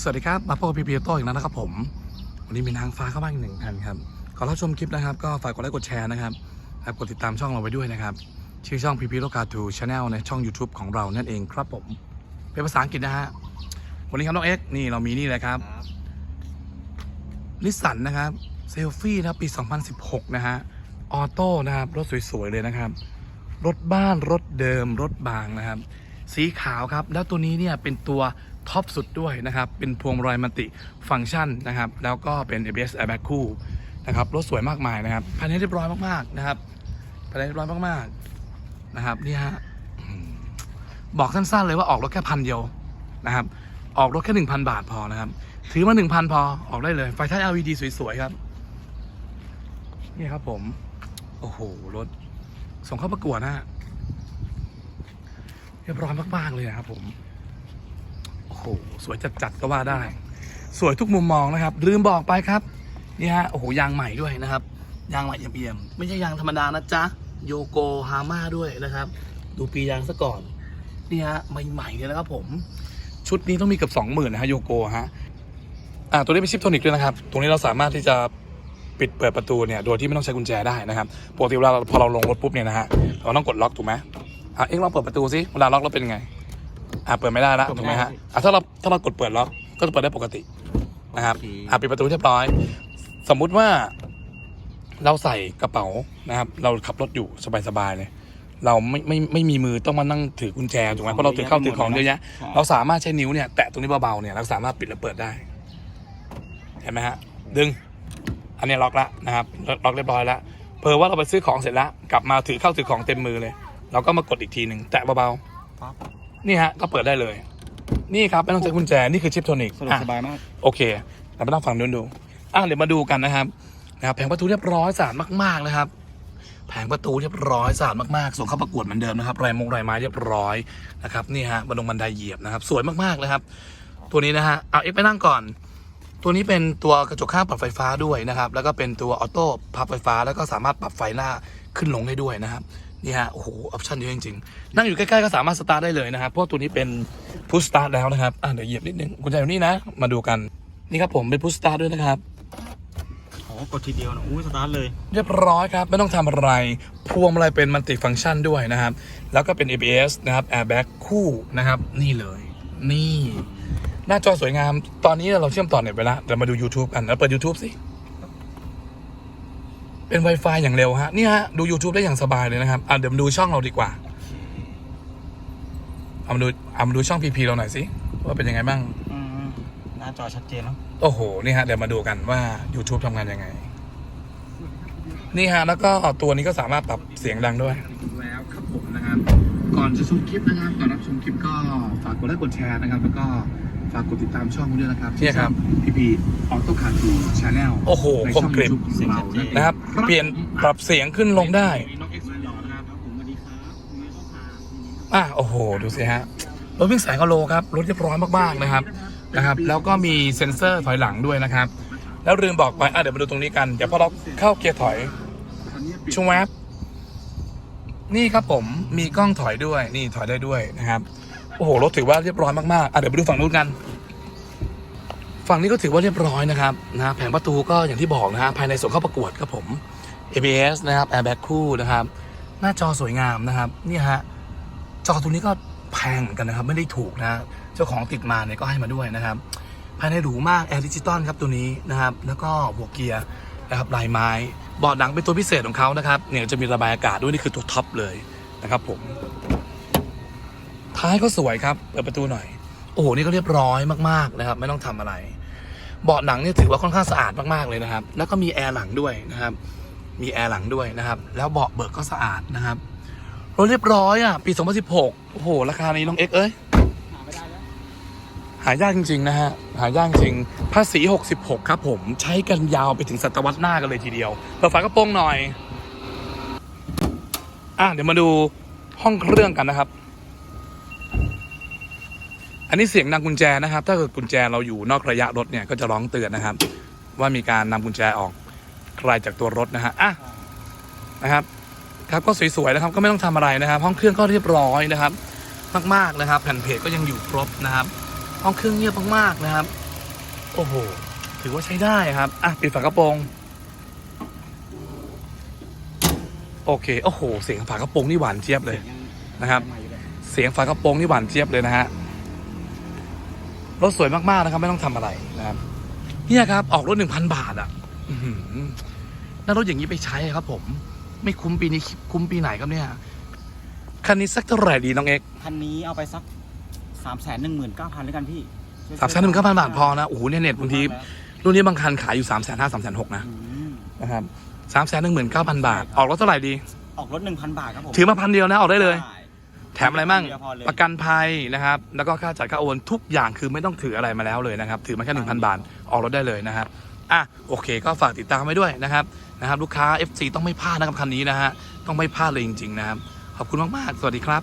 สวัสดีครับ มาพบกับพีพีโต้อีกแล้วนะครับผม วันนี้มีนางฟ้าเข้าบ้านอีกหนึ่งคันครับขอรับชมคลิปนะครับ ก็ฝากกดไลค์กดแชร์นะครับและกดติดตามช่องเราไว้ด้วยนะครับ ชื่อช่องพีพีโตคาทูชาแนลในช่อง YouTube ของเรานั่นเองครับผม เป็นภาษาอังกฤษนะฮะวันนี้ครับน้องเอ็กซ์นี่เรามีนี่เลยครับนิสสันนะครับเซลฟี่นะครับปี 2016 นะฮะออโต้นะครับรถสวยๆเลยนะครับ รถบ้านรถเดิมรถบางนะครับ สีขาวครับ แล้วตัวนี้เนี่ยเป็นตัว ท็อปสุดด้วยนะครับ เป็นพวงมาลัยมัลติฟังก์ชันนะครับ แล้วก็เป็น ABS airbag คู่นะครับ รถสวยมากมายนะครับภายในเรียบร้อยมากๆนะครับภายในเรียบร้อยมากๆนะครับนี่ฮะบอกสั้นๆเลยว่าออกรถแค่พันเดียวนะครับ ออกรถแค่หนึ่งพันบาทพอนะครับ ถือมาหนึ่งพันพอออกได้เลย ไฟท้าย LED สวยๆครับ นี่ครับผม โอ้โห รถ ส่งเข้าประกวดนะฮะเรียบร้อยมากๆเลยนะครับผม หสวยจัดๆก็ว่าได้ สวยทุกมุมมองนะครับ ลืมบอกไปครับนี่ฮะโอ้โหยางใหม่ด้วยนะครับ ยางใหม่เอี่ยมๆไม่ใช่ยางธรรมดานะจ๊ะโยโกฮาม่าด้วยนะครับ ดูปียางซะก่อนนี่ฮะใหม่ๆเลยนะครับ ผม ชุดนี้ต้องมีเกือบสองหมื่นนะฮะโยโกฮะอ่าตัวนี้เป็นชิปโทนิกด้วยนะครับ ตรงนี้เราสามารถที่จะปิดเปิดประตูเนี่ยโดยที่ไม่ต้องใช้กุญแจได้นะครับปกติเวลาพอเราลงรถปุ๊บเนี่ยนะฮะเราต้องกดล็อกถูกไหมอะเอ็งลองเปิดประตูสิเวลาล็อกแล้วเป็นไง อะเปิดไม่ได้ละถูกไหมฮะอะถ้าเราถ้าเรากดเปิดล็อกก็จะเปิดได้ปกตินะครับโอเคอะปิดประตูเรียบร้อย สมมุติว่า เราใส่กระเป๋านะครับ เราขับรถอยู่สบายๆเลยเราไม่ไม่ไม่มีมือต้องมานั่งถือกุญแจถูกไหมเพราะเราถือเข้าถือของเยอะแยะเราสามารถใช้นิ้วเนี่ยแตะตรงนี้เบาๆเนี่ยเราสามารถปิดและเปิดได้ เห็นไหมฮะ ดึง อันนี้ล็อกละนะครับล็อกเรียบร้อยแล้วเพอว่าเราไปซื้อของเสร็จแล้ว กลับมาถือเข้าถือของเต็มมือเลย เราก็มากดอีกทีหนึ่งแตะเบาปั๊บๆ นี่ฮะก็เปิดได้เลย นี่ครับไม่ต้องใช้กุญแจนี่คือชิปโทนิกสะดวกอะสบายมาก โอเคเราไปต้องฟังดูดูอะเดี๋ยวมาดูกันนะครับนะครับแผงประตูเรียบร้อยสะอาดมากๆนะครับ แผงประตูเรียบร้อยสะอาดมากๆส่งเข้าประกวดเหมือนเดิมนะครับรายมงรายไม้เรียบร้อยนะครับนี่ฮะบันลงบันไดเหยียบนะครับ สวยมากๆเลยครับ ตัวนี้นะฮะเอาเอ็กซ์ไปนั่งก่อน ตัวนี้เป็นตัวกระจกข้างปรับไฟฟ้าด้วยนะครับ แล้วก็เป็นตัวออโต้พับไฟฟ้าแล้วก็สามารถปรับไฟหน้าขึ้นลงได้ด้วยนะครับ นี่ฮะ โอ้โห ออปชั่นเยอะจริงๆ นั่งอยู่ใกล้ๆ ก็สามารถสตาร์ทได้เลยนะครับ เพราะตัวนี้เป็นพุชสตาร์ทแล้วนะครับ อะ เดี๋ยวเหยียบนิดนึงกุญแจอยู่นี่นะ มาดูกัน นี่ครับผมเป็นพุชสตาร์ทด้วยนะครับอ๋อกดทีเดียวนะอุ้ยสตาร์ทเลย เรียบร้อยครับ ไม่ต้องทำอะไร พวงมาลัยเป็นมัลติฟังก์ชันด้วยนะครับ แล้วก็เป็น ABS นะครับ Airbag คู่นะครับ นี่เลย นี่ หน้าจอสวยงาม ตอนนี้เราเชื่อมต่อเน็ตไปแล้วเดี๋ยวมาดู YouTube กันแล้วเปิด YouTube สิ เป็น Wi-Fi อย่างเร็วฮะนี่ฮะ ดู YouTube ได้อย่างสบายเลยนะครับอะเดี๋ยวมาดูช่องเราดีกว่าเอามาดูเอามาดูช่อง PP เราหน่อยสิว่าเป็นยังไงบ้างอืมหน้าจอชัดเจนเนาะโอ้โหนี่ฮะเดี๋ยวมาดูกันว่า YouTube ทำงานยังไง นี่ฮะ แล้วก็ตัวนี้ก็สามารถปรับเสียงดังด้วยแล้วครับผมนะครับ ก่อนจะชมคลิปนะครับก่อนรับชมคลิปก็ฝากกดไลค์กดแชร์นะครับ แล้วก็ ฝากกดติดตามช่องด้วยนะครับนี่ครับ พีพีออโต้คาร์ทูชาแนลโอ้โหคมกริบเสียงชัดเจนนะครับ เปลี่ยนปรับเสียงขึ้นลงได้น้องเอ็กซ์มาหล่อนะครับผมสวัสดีครับคุณแม่ก็พาอะโอ้โห ดูสิฮะ รถวิ่งแสนกว่าโลครับ รถเรียบร้อยมากๆนะครับนะครับ แล้วก็มีเซ็นเซอร์ถอยหลังด้วยนะครับ แล้วลืมบอกไปอะเดี๋ยวมาดูตรงนี้กัน เดี๋ยวพอเราเข้าเกียร์ถอยชวบนี่ครับผมมีกล้องถอยด้วยนี่ถอยได้ด้วยนะครับโอ้โหรถถือว่าเรียบร้อยมากๆอะเดี๋ยวไปดูฝั่งนู้นกัน ฝั่งนี้ก็ถือว่าเรียบร้อยนะครับนะแผงประตูก็อย่างที่บอกนะฮะภายในส่งเข้าประกวดครับผม ABS นะครับ Airbag คู่นะครับ หน้าจอสวยงามนะครับเนี่ยฮะจอตัวนี้ก็แพงเหมือนกันนะครับ ไม่ได้ถูกนะเจ้าของติดมาเนี่ยก็ให้มาด้วยนะครับ ภายในหรูมากแอร์ดิจิตอลครับตัวนี้นะครับ แล้วก็หัวเกียร์นะครับลายไม้เบาะหนังเป็นตัวพิเศษของเขานะครับเนี่ยจะมีระบายอากาศด้วยนี่คือตัวท็อปเลยนะครับผม ท้ายก็สวยครับ เปิดประตูหน่อย โอ้โห นี่ก็เรียบร้อยมากๆนะครับ ไม่ต้องทำอะไร เบาะหนังเนี่ยถือว่าค่อนข้างสะอาดมากๆเลยนะครับ แล้วก็มีแอร์หลังด้วยนะครับ มีแอร์หลังด้วยนะครับ แล้วเบาะเบิกก็สะอาดนะครับ รถเรียบร้อยอะ ปี 2016 โอ้โห ราคานี้น้องเอ็กเอ้ย หายากจริงๆนะฮะ หายากจริง ภาษี 66 ครับผม ใช้กันยาวไปถึงศตวรรษหน้ากันเลยทีเดียว เปิดฝากระโปรงหน่อย อะ เดี๋ยวมาดูห้องเครื่องกันนะครับ อันนี้เสียงนำกุญแจนะครับ ถ้าเกิดกุญแจเราอยู่นอกระยะรถเนี่ยก็จะร้องเตือนนะครับ ว่ามีการนำกุญแจออกไกลจากตัวรถนะฮะอะนะครับครับก็สวยๆนะครับก็ไม่ต้องทำอะไรนะครับ ห้องเครื่องก็เรียบร้อยนะครับ มากๆนะครับ แผ่นเพจก็ยังอยู่ครบนะครับ ห้องเครื่องเงียบมากๆนะครับ โอ้โหถือว่าใช้ได้ครับอะปิดฝากระโปรงโอเคโอ้โห เสียงฝากระโปรงนี่หวานเจี๊ยบเลยนะครับ เสียงฝากระโปรงนี่หวานเจี๊ยบเลยนะฮะ รถสวยมากๆนะครับ ไม่ต้องทำอะไรนะครับเนี่ยครับ ออกรถหนึ่งพันบาทอะอื้อหือนั่นรถอย่างนี้ไปใช้ครับ ผม ไม่คุ้มปีนี้คุ้มปีไหนครับเนี่ยคันนี้สักเท่าไหร่ดีน้องเอ็กคันนี้เอาไปสักสามแสนหนึ่งหมื่นเก้าพันแล้วกันพี่สามแสนหนึ่งเก้าพันบาทพอนะโอ้โหเนี่ยเน็ตบางทีรุ่นนี้บางคันขายอยู่สามแสนห้าสามแสนหกนะอืมนะครับสามแสนหนึ่งหมื่นเก้าพันบาท ออกรถเท่าไหร่ดี ออกรถหนึ่งพันบาทครับผมถือมาพันเดียวนะออกได้เลยใช่ แถมอะไรมั่งเดียวพอเลยประกันภัยนะครับ แล้วก็ค่าจ่ายค่าโอนทุกอย่างคือไม่ต้องถืออะไรมาแล้วเลยนะครับ ถือมาแค่หนึ่งพันบาท ออกรถได้เลยนะครับอะโอเค ก็ฝากติดตามไว้ด้วยนะครับนะครับ ลูกค้า FC ต้องไม่พลาดนะครับคันนี้นะฮะต้องไม่พลาดเลยจริง ๆ นะครับ ขอบคุณมาก ๆ สวัสดีครับ